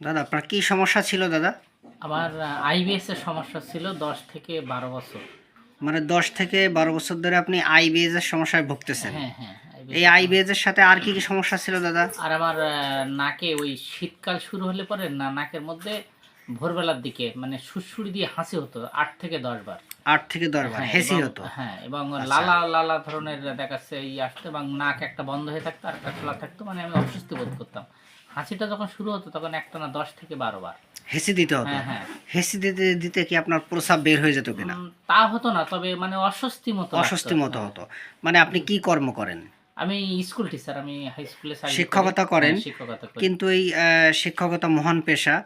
দাদা আপনার কী সমস্যা ছিল দাদা? আমার আইবিএস এর সমস্যা ছিল দশ থেকে বারো বছর। মানে দশ থেকে বারো বছর ধরে আপনি আইবিএস এর সমস্যায় ভুগতেছেন? হ্যাঁ হ্যাঁ এই আইবিএস এর সাথে আর কি কি সমস্যা ছিল দাদা? আর আমার নাকে ওই শীতকাল শুরু হলে পরে না নাকের মধ্যে ভোরবেলার দিকে মানে সুরসুরি দিয়ে হাসি হতো আট থেকে দশ বার। আট থেকে দশ বার হ্যাঁ, হেসি হতো? হ্যাঁ এবং আচ্ছা। লালা লালা ধরনের দেখাচ্ছে এই আসতো এবং নাক একটা বন্ধ হয়ে থাকতো আর একটা খোলা থাকতো মানে আমি অসুস্থ বোধ করতাম। হাসিটা যখন শুরু হতো তখন একটা না দশ থেকে বারো বার। হেসি দিতে হতো? হ্যাঁ হ্যাঁ। হেসি দিতে দিতে কি আপনার প্রসাব বের হয়ে যেত কিনা? তা হতো না তবে মানে অস্বস্তি মতো অস্বস্তি মতো হতো। মানে আপনি কি কর্ম করেন? আমি স্কুল টিচার আমি হাই স্কুলে শিক্ষকতা করেন? হ্যাঁ, শিক্ষকতা কিন্তু এই শিক্ষকতা মহান পেশা।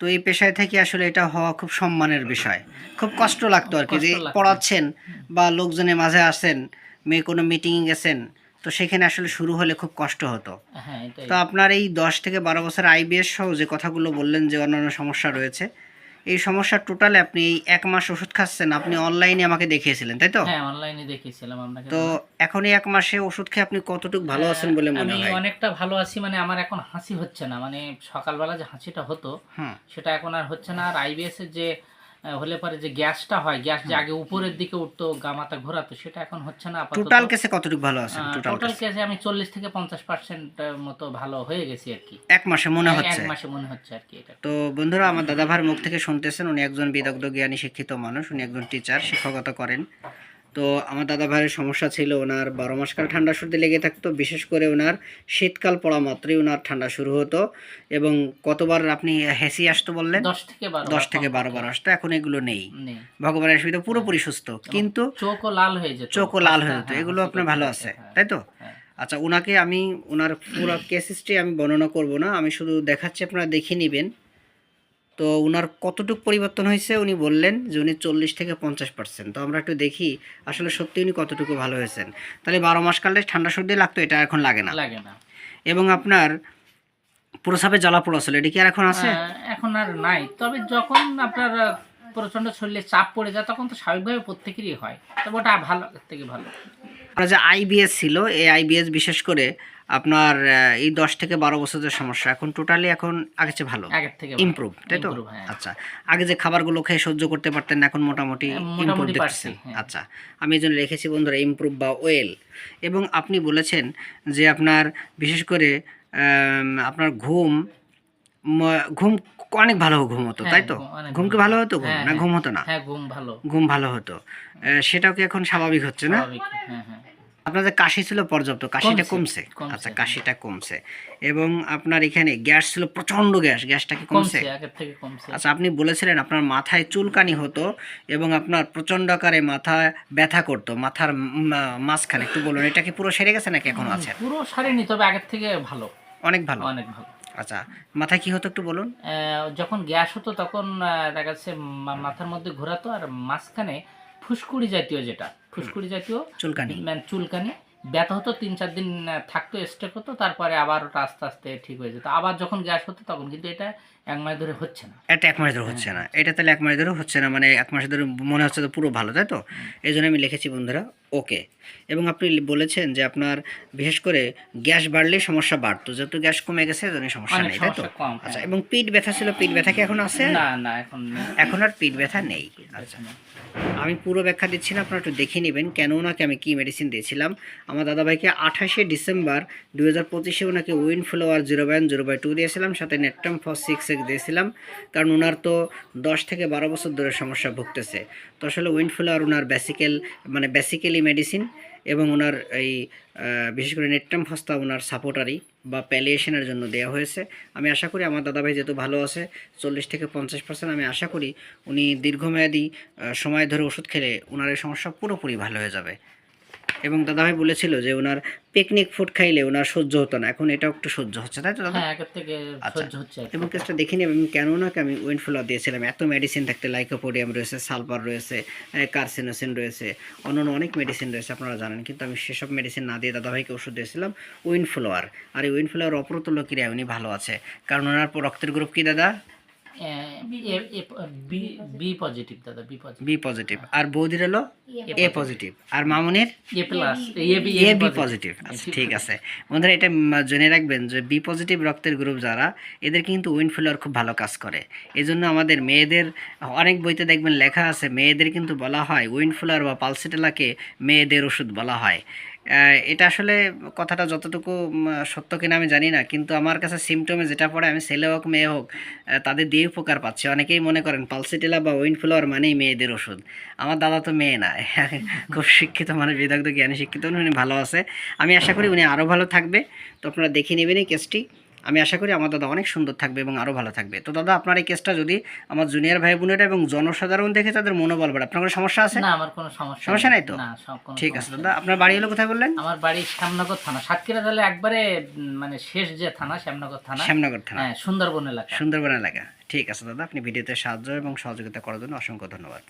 তো এই পেশায় থেকে আসলে এটা হওয়া খুব সম্মানের বিষয়। খুব কষ্ট লাগতো আর কি যে পড়াচ্ছেন বা লোকজনের মাঝে আসেন মেয়ে কোনো মিটিংয়ে গেছেন তো সেখানে আসলে শুরু হলে খুব কষ্ট হতো। হ্যাঁ তো আপনার এই দশ থেকে বারো বছর আইবিএস সহ যে কথাগুলো বললেন যে অন্যান্য সমস্যা রয়েছে এই সমস্যার টোটালে আপনি এই এক মাস ওষুধ খাচ্ছেন আপনি অনলাইনে আমাকে দেখিয়েছিলেন তাই তো? হ্যাঁ অনলাইনে দেখিয়েছিলাম আপনাকে। তো এখন এই এক মাসে ওষুধ খেয়ে আপনি কতটুকু ভালো আছেন বলে মনে আমি হয়? অনেকটা ভালো আছি মানে আমার এখন হাসি হচ্ছে না মানে সকালবেলা যে হাসিটা হতো সেটা এখন আর হচ্ছে না। আর আইবিএস এর যে হলে পরে যে গ্যাসটা হয় গ্যাস যে আগে উপরের দিকে উঠতো গামাতা ঘোরাতো সেটা এখন হচ্ছে না টোটাল কেসে কতটুকু ভালো আছে টোটাল কেসে আমি চল্লিশ থেকে পঞ্চাশ পার্সেন্ট মতো ভালো হয়ে গেছি আর কি। এক মাসে মনে হচ্ছে? এক মাসে মনে হচ্ছে আর কি এটা। তো বন্ধুরা আমার দাদা ভাইয়ের মুখ থেকে শুনতেছেন উনি একজন বিদগ্ধ জ্ঞানী শিক্ষিত মানুষ উনি একজন টিচার শিক্ষকতা করেন। তো আমার দাদা ভাইয়ের সমস্যা ছিল ওনার বারো মাসকাল ঠান্ডা সর্দি লেগে থাকতো বিশেষ করে ওনার শীতকাল পড়া মাত্রই ওনার ঠান্ডা শুরু হতো এবং কতবার আপনি হেসি আসতো বললেন? দশ থেকে বারো দশ বার থেকে বারো বার আসতো এখন এগুলো নেই। ভগবানের সুবিধা পুরোপুরি সুস্থ কিন্তু চোখও লাল হয়ে যেত। চোখও লাল হয়ে যেত হ্যাঁ, এগুলো আপনার ভালো আছে হ্যাঁ, তাই তো? হ্যাঁ। আচ্ছা ওনাকে আমি ওনার পুরো কেস হিস্ট্রি আমি বর্ণনা করব না আমি শুধু দেখাচ্ছি আপনারা দেখে নেবেন। তো ওনার কতটুকু পরিবর্তন হয়েছে উনি বললেন যে উনি চল্লিশ থেকে পঞ্চাশ পার্সেন্ট তো আমরা একটু দেখি আসলে সত্যি উনি কতটুকু ভালো হয়েছেন। তাহলে বারো মাস কালে ঠান্ডা সর্দি লাগতো এটা এখন লাগে না। লাগে না। এবং আপনার প্রসাবে জ্বালা পোড়া ছিল এটা কি আর এখন আছে? এখন আর নাই। তবে যখন আপনার আহ, প্রচণ্ড শরীরে চাপ পড়ে যায় তখন তো স্বাভাবিকভাবে প্রত্যেকেরই হয়। তবে ওটা ভালো থেকে ভালো। আপনার যে আইবিএস ছিল এই আইবিএস বিশেষ করে আপনার এই দশ থেকে বারো বছরের সমস্যা এখন টোটালি এখন আগের চেয়ে ভালো। ইমপ্রুভ তাই তো? হ্যাঁ। আচ্ছা আগে যে খাবারগুলো খেয়ে সহ্য করতে পারতেন এখন মোটামুটি ইমপ্রুভ দেখতেছেন। হ্যাঁ। আচ্ছা আমি এই জন্য রেখেছি বন্ধুরা ইমপ্রুভ বা ওয়েল এবং আপনি বলেছেন যে আপনার বিশেষ করে আপনার ঘুম ঘুম অনেক ভালো ঘুম হতো তাই তো? হ্যাঁ, ঘুম কি ভালো। হতো ঘুম? হ্যাঁ, না হ্যাঁ। ঘুম হতো না? হ্যাঁ ঘুম ভালো। ঘুম ভালো হতো। সেটাও কি এখন স্বাভাবিক হচ্ছে না? হ্যাঁ হ্যাঁ। যে কাশি ছিল পর্যাপ্ত কাশিটা কমছে, আচ্ছা হ্যাঁ। কাশিটা কমছে। এবং আপনার এখানে গ্যাস ছিল প্রচণ্ড গ্যাস গ্যাসটা কি কমছে? কমছে আগের থেকে কমছে। আচ্ছা আপনি বলেছিলেন আপনার মাথায় চুলকানি হতো এবং আপনার প্রচণ্ড আকারে মাথা ব্যথা করতো মাথার মাঝখানে। একটু বলুন এটা কি পুরো সেরে গেছে নাকি এখন আছে? পুরো সারেনি তবে আগের থেকে ভালো। অনেক ভালো। অনেক ভালো। আচ্ছা মাথায় কি হতো একটু বলুন? যখন গ্যাস হতো তখন দেখা যাচ্ছে মাথার মধ্যে ঘোরাতো আর মাঝখানে ফুসকুড়ি জাতীয় যেটা ফুসকুড়ি জাতীয় চুলকানি। মানে চুলকানি। ব্যথা হতো তিন চার দিন থাকতো স্টেক হতো তারপরে আবার ওটা আস্তে আস্তে ঠিক হয়ে যেত। আবার যখন গ্যাস হতো তখন কিন্তু এটা এক মাস ধরে হচ্ছে না। এটা এক মাস ধরে হচ্ছে না। এটা তাহলে এক মাস ধরে হচ্ছে না মানে এক মাস ধরে মনে হচ্ছে তো পুরো ভালো তাই তো? এই জন্য আমি লিখেছি বন্ধুরা ওকে এবং আপনি বলেছেন যে আপনার বিশেষ করে গ্যাস বাড়লে সমস্যা বাড়তো যেহেতু গ্যাস কমে গেছে এজন্য সমস্যা নেই তাই তো? আচ্ছা হ্যাঁ। এবং পিঠ ব্যথা ছিল পিঠ ব্যথা কি এখন আছে? না না এখন এখন আর পিঠ ব্যথা নেই। আচ্ছা। আমি পুরো ব্যাখ্যা দিচ্ছি না আপনারা একটু দেখে নেবেন কেন ওনাকে আমি কি মেডিসিন দিয়েছিলাম। আমার দাদাভাইকে আঠাশে ডিসেম্বর দু হাজার পঁচিশে ওনাকে উইন flower zero by zero by two দিয়েছিলাম, সাথে নেটটাম ফর সিক্স এক্স দিয়েছিলাম, কারণ ওনার তো দশ থেকে বারো বছর ধরে সমস্যা ভুগতেছে। তো আসলে উইন ফ্লোয়ার ওনার বেসিক্যাল মানে বেসিক্যালি মেডিসিন এবং ওনার এই বিশেষ করে নেটটাম ফস্তা ওনার সাপোর্টারি বা প্যালিয়েশনের জন্য দেওয়া হয়েছে। আমি আশা করি আমার দাদাভাই যেহেতু ভালো আছে, চল্লিশ থেকে পঞ্চাশ পার্সেন্ট আমি আশা করি উনি দীর্ঘমেয়াদী সময় ধরে ওষুধ খেলে ওনার এই সমস্যা পুরোপুরি ভালো হয়ে যাবে। এবং দাদাভাই বলেছিল যে ওনার পিকনিক ফুড খাইলে ওনার সহ্য হতো না। এখন এটাও একটু সহ্য হচ্ছে তাই তো দাদা? হ্যাঁ আচ্ছা। সহ্য হচ্ছে আর এবং কেসটা দেখে আমি কেন ওনাকে আমি উইনফ্লো দিয়েছিলাম? এত মেডিসিন থাকতে লাইকোপোডিয়াম রয়েছে সালফার রয়েছে কার্সিনোসিন রয়েছে অন্যান্য অনেক মেডিসিন রয়েছে আপনারা জানেন। কিন্তু আমি সেসব মেডিসিন না দিয়ে দাদাভাইকে ওষুধ দিয়েছিলাম উইনফ্লোয়ার আর এই উইনফ্লোয়ার অপ্রতুল্য ক্রিয়া উনি ভালো আছে। কারণ ওনার রক্তের গ্রুপ কি দাদা? বি পজিটিভ দাদা বি পজিটিভ বি পজিটিভ আর বৌদির হলো? এ পজিটিভ আর মামুনের? A plus A B positive আচ্ছা ঠিক আছে। বন্ধুরা এটা জেনে রাখবেন যে বি পজিটিভ রক্তের গ্রুপ যারা এদের কিন্তু উইন্ড ফ্লোয়ার খুব ভালো কাজ করে। এই জন্য আমাদের মেয়েদের অনেক বইতে দেখবেন লেখা আছে মেয়েদের কিন্তু বলা হয় উইন্ড ফ্লোয়ার বা পালসিটেলাকে মেয়েদের ওষুধ বলা হয়। এটা আসলে কথাটা যতটুকু সত্য কিনা আমি জানি না কিন্তু আমার কাছে সিমটমে যেটা পড়ে আমি ছেলে হোক মেয়ে হোক তাদের দিয়ে উপকার পাচ্ছি। অনেকেই মনে করেন পালসিটেলা বা উইন্ড ফ্লোয়ার মানেই মেয়েদের ওষুধ। আমার দাদা তো মেয়ে না। খুব শিক্ষিত মানুষ বিদগ্ধ জ্ঞানী শিক্ষিত উনি ভালো আছে। আমি আশা করি উনি আরও ভালো থাকবে। তো আপনারা দেখে নেবেন এই কেসটি আমি আশা করি আমার দাদা অনেক সুন্দর থাকবে এবং আরও ভালো থাকবে। তো দাদা আপনার এই কেসটা যদি আমার জুনিয়র ভাই বোনেরা এবং জনসাধারণ দেখে তাদের মনোবল বাড়ে আপনার কোনো সমস্যা আছে? না আমার কোনো সমস্যা সমস্যা নাই তো? ঠিক আছে দাদা আপনার বাড়ি হলো কোথায় বললেন? আমার বাড়ি শ্যামনগর থানা সাতক্ষীরা তাহলে একবারে মানে শেষ যে থানা শ্যামনগর থানা। শ্যামনগর থানা। হ্যাঁ সুন্দরবন এলাকা। সুন্দরবন এলাকা। ঠিক আছে দাদা আপনি ভিডিওতে সাহায্য এবং সহযোগিতা করার জন্য অসংখ্য ধন্যবাদ।